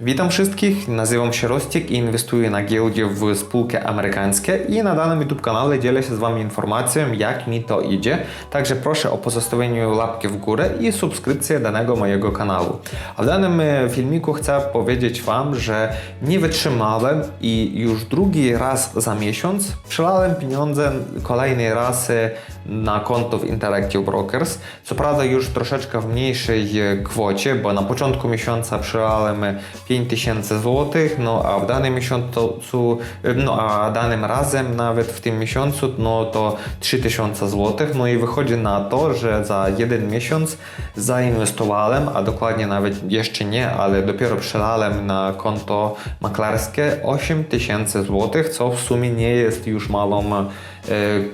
Witam wszystkich, nazywam się Rostik i inwestuję na giełdzie w spółki amerykańskie i na danym YouTube kanale dzielę się z Wami informacją, jak mi to idzie. Także proszę o pozostawienie łapki w górę i subskrypcję danego mojego kanału. A w danym e, filmiku chcę powiedzieć Wam, że nie wytrzymałem i już drugi raz za miesiąc przelałem pieniądze kolejnej raz e, na konto w Interactive Brokers. Co prawda już troszeczkę w mniejszej e, kwocie, bo na początku miesiąca przelałem 5000 zł, no a w danym miesiącu, no a danym razem nawet w tym miesiącu, no to 3000 zł, no i wychodzi na to, że za jeden miesiąc zainwestowałem, a dokładnie nawet jeszcze nie, ale dopiero przelałem na konto maklerskie 8000 zł, co w sumie nie jest już małą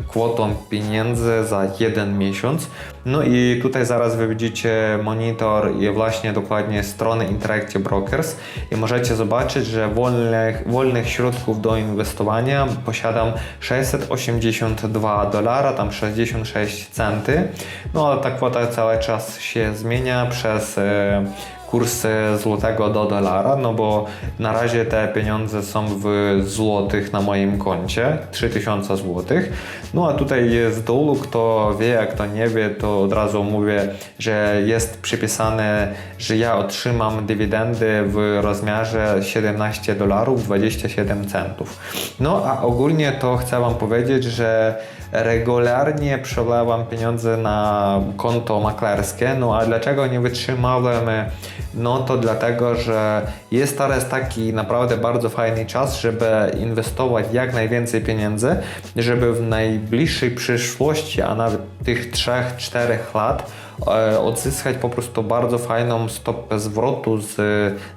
kwotą pieniędzy za jeden miesiąc. No i tutaj zaraz wy widzicie monitor i właśnie dokładnie strony Interactive Brokers i możecie zobaczyć, że wolnych, wolnych środków do inwestowania posiadam 682 dolara, tam 66 centy. No ale ta kwota cały czas się zmienia przez e, kurs złotego do dolara, no bo na razie te pieniądze są w złotych na moim koncie, 3000 złotych. No a tutaj z dolu, kto wie, a kto nie wie, to od razu mówię, że jest przypisane, że ja otrzymam dywidendy w rozmiarze 17 dolarów 27 centów. No a ogólnie to chcę Wam powiedzieć, że regularnie przelewam pieniądze na konto maklerskie. No a dlaczego nie wytrzymałem? No to dlatego, że jest teraz taki naprawdę bardzo fajny czas, żeby inwestować jak najwięcej pieniędzy, żeby w najbliższej przyszłości, a nawet tych 3-4 lat odzyskać po prostu bardzo fajną stopę zwrotu z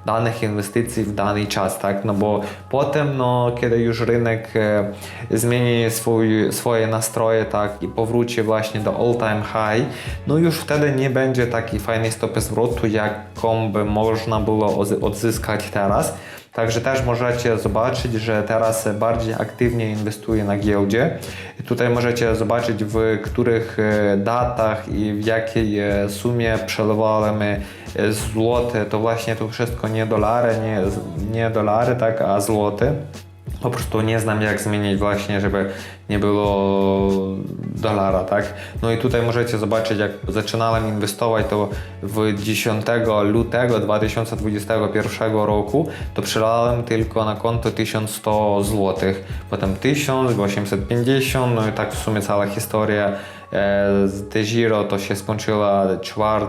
danych inwestycji w dany czas, tak? No bo potem, no, kiedy już rynek e, zmieni swój, swoje nastroje, tak, i powróci właśnie do all time high, no już wtedy nie będzie takiej fajnej stopy zwrotu, jaką by można było odzy- odzyskać teraz. Także też możecie zobaczyć, że teraz bardziej aktywnie inwestuję na giełdzie. Tutaj możecie zobaczyć w których e, datach i w jakiej e, sumie przelewałem e, złote. To właśnie to wszystko nie dolary, nie, nie dolary, tak, a złote. Po prostu nie znam jak zmienić właśnie, żeby nie było dolara, tak? No i tutaj możecie zobaczyć, jak zaczynałem inwestować, to w 10 lutego 2021 roku to przelałem tylko na konto 1100 zł, potem 1000, 850, no i tak w sumie cała historia z De Giro to się skończyła 4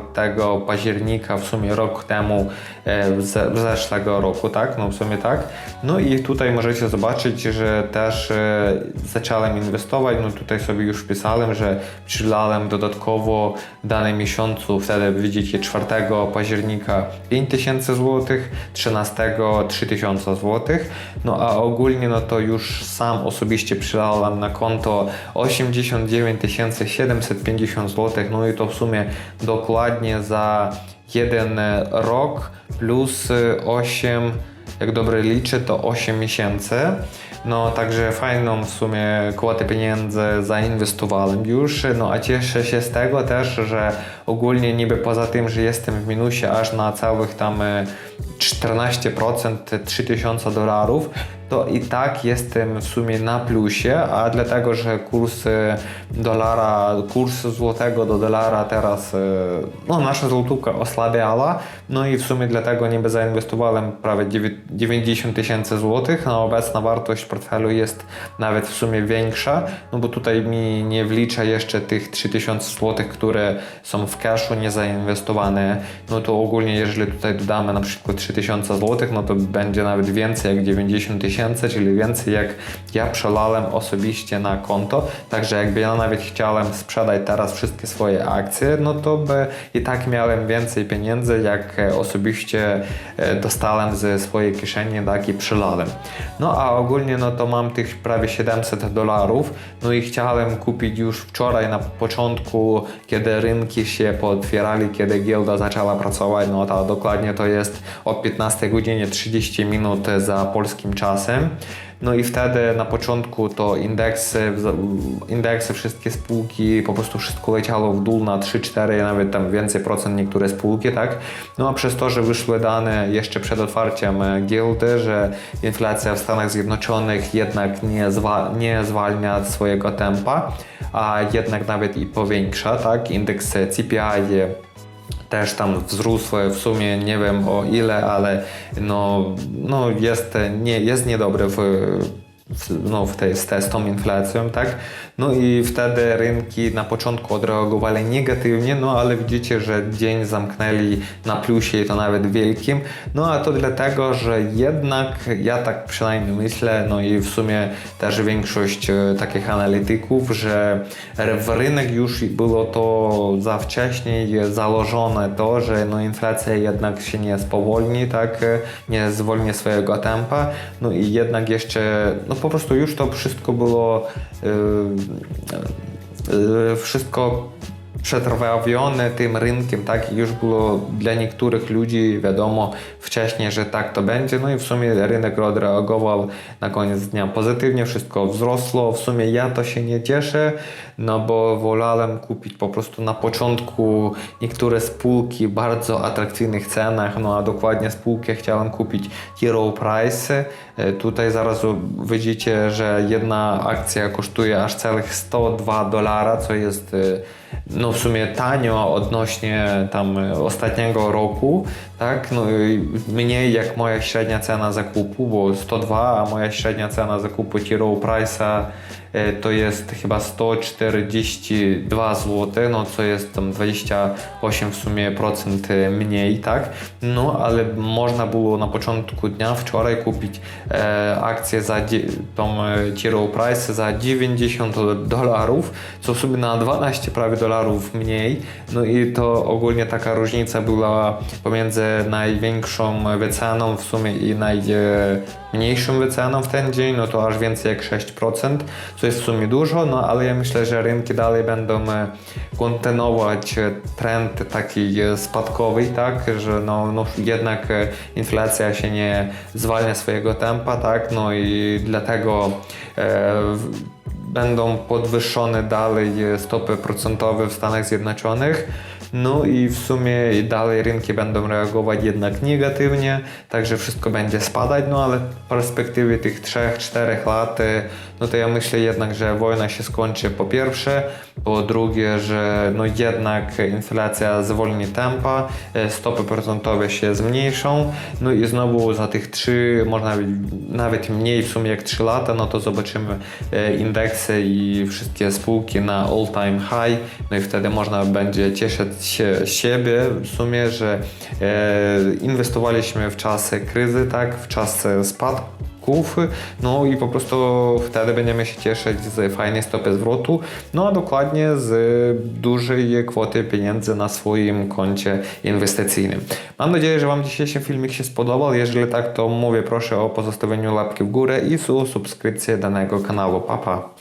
października, w sumie rok temu, e, z zeszłego roku, tak? No w sumie tak. No i tutaj możecie zobaczyć, że też e, zacząłem inwestować, no tutaj sobie już pisałem, że przylałem dodatkowo w danym miesiącu, wtedy widzicie 4 października 5000 zł, 13 3000 zł, no a ogólnie no to już sam osobiście przylałem na konto 89 750 zł, no i to w sumie dokładnie za jeden rok plus 8, jak dobrze liczę, to 8 miesięcy. No także fajną w sumie kwotę pieniędzy zainwestowałem już, no a cieszę się z tego też, że ogólnie niby poza tym, że jestem w minusie aż na całych tam e, 14% 3000 dolarów, to i tak jestem w sumie na plusie, a dlatego, że kurs e, dolara, kurs złotego do dolara teraz, e, no nasza złotówka osłabiała, no i w sumie dlatego niby zainwestowałem prawie 90 tysięcy złotych, a obecna wartość portfelu jest nawet w sumie większa, no bo tutaj mi nie wlicza jeszcze tych 3000 złotych, które są w cashu niezainwestowane, no to ogólnie jeżeli tutaj dodamy na przykład 3000 złotych, no to będzie nawet więcej jak 90 tysięcy, czyli więcej jak ja przelałem osobiście na konto, także jakby ja nawet chciałem sprzedać teraz wszystkie swoje akcje, no to by i tak miałem więcej pieniędzy, jak e, osobiście e, dostałem ze swojej kieszeni, tak i przelałem. No a ogólnie no to mam tych prawie 700 dolarów, no i chciałem kupić już wczoraj na początku, kiedy rynki się pootwierali, kiedy giełda zaczęła pracować, no to dokładnie to jest o 15 godzinie 30 minut za polskim czasem. No i wtedy na początku to indeksy, indeksy, wszystkie spółki, po prostu wszystko leciało w dół na 3-4, nawet tam więcej procent niektóre spółki, tak? No a przez to, że wyszły dane jeszcze przed otwarciem giełdy, że inflacja w Stanach Zjednoczonych jednak nie, zwa, nie zwalnia swojego tempa, a jednak nawet i powiększa, tak? Indeks CPI też tam wzrósły w sumie nie wiem o ile, ale no, no jest, nie, jest niedobry w, no, w tej, z, te- z tą inflacją, tak? No i wtedy rynki na początku odreagowali negatywnie, no ale widzicie, że dzień zamknęli na plusie i to nawet wielkim. No a to dlatego, że jednak ja tak przynajmniej myślę, no i w sumie też większość e, takich analityków, że w rynek już było to za wcześniej założone to, że no inflacja jednak się nie spowolni, tak, nie zwolni swojego tempa, no i jednak jeszcze, no po prostu już to wszystko było e, e, wszystko przetrawione tym rynkiem, tak, już było dla niektórych ludzi wiadomo wcześniej, że tak to będzie, no i w sumie rynek odreagował na koniec dnia pozytywnie, wszystko wzrosło, w sumie ja to się nie cieszę, no bo wolałem kupić po prostu na początku niektóre spółki w bardzo atrakcyjnych cenach, no a dokładnie spółkę chciałem kupić Hero Price, E, tutaj zaraz widzicie, że jedna akcja kosztuje aż całych 102 dolara, co jest e, no w sumie tanio odnośnie tam ostatniego roku, tak, no i mniej jak moja średnia cena zakupu, bo 102, a moja średnia cena zakupu Hero Price'a e, to jest chyba 142 zł, no co jest tam 28 w sumie procent e, mniej, tak, no ale można było na początku dnia wczoraj kupić e, akcję za tą e, Hero Price za 90 dolarów, co w sumie na 12 prawie dolarów mniej. No i to ogólnie taka różnica była pomiędzy największą wyceną w sumie i najmniejszą wyceną w ten dzień, no to aż więcej jak 6%, co jest w sumie dużo, no ale ja myślę, że rynki dalej będą e, kontynuować e, trend taki e, spadkowy, tak, że no, no jednak inflacja się nie zwalnia swojego tempa, tak, no i dlatego e, będą podwyższone dalej stopy procentowe w Stanach Zjednoczonych. No i w sumie dalej rynki będą reagować jednak negatywnie, także wszystko będzie spadać, no ale w perspektywie tych 3-4 lat, e, no to ja myślę jednak, że wojna się skończy po pierwsze, po drugie, że no jednak inflacja zwolni tempa, e, stopy procentowe się zmniejszą, no i znowu za tych 3, można nawet- mniej w sumie jak 3 lata, no to zobaczymy e, indeksy i wszystkie spółki na all time high, no i wtedy można będzie cieszyć się siebie w sumie, że e, inwestowaliśmy w czasy kryzy, tak, w czasy spadków, no i po prostu wtedy będziemy się cieszyć z fajnej stopy zwrotu, no a dokładnie z dużej kwoty pieniędzy na swoim koncie inwestycyjnym. Mam nadzieję, że Wam dzisiejszy filmik się spodobał. Jeżeli tak, to mówię proszę o pozostawieniu łapki w górę i subskrypcję danego kanału. Pa, pa.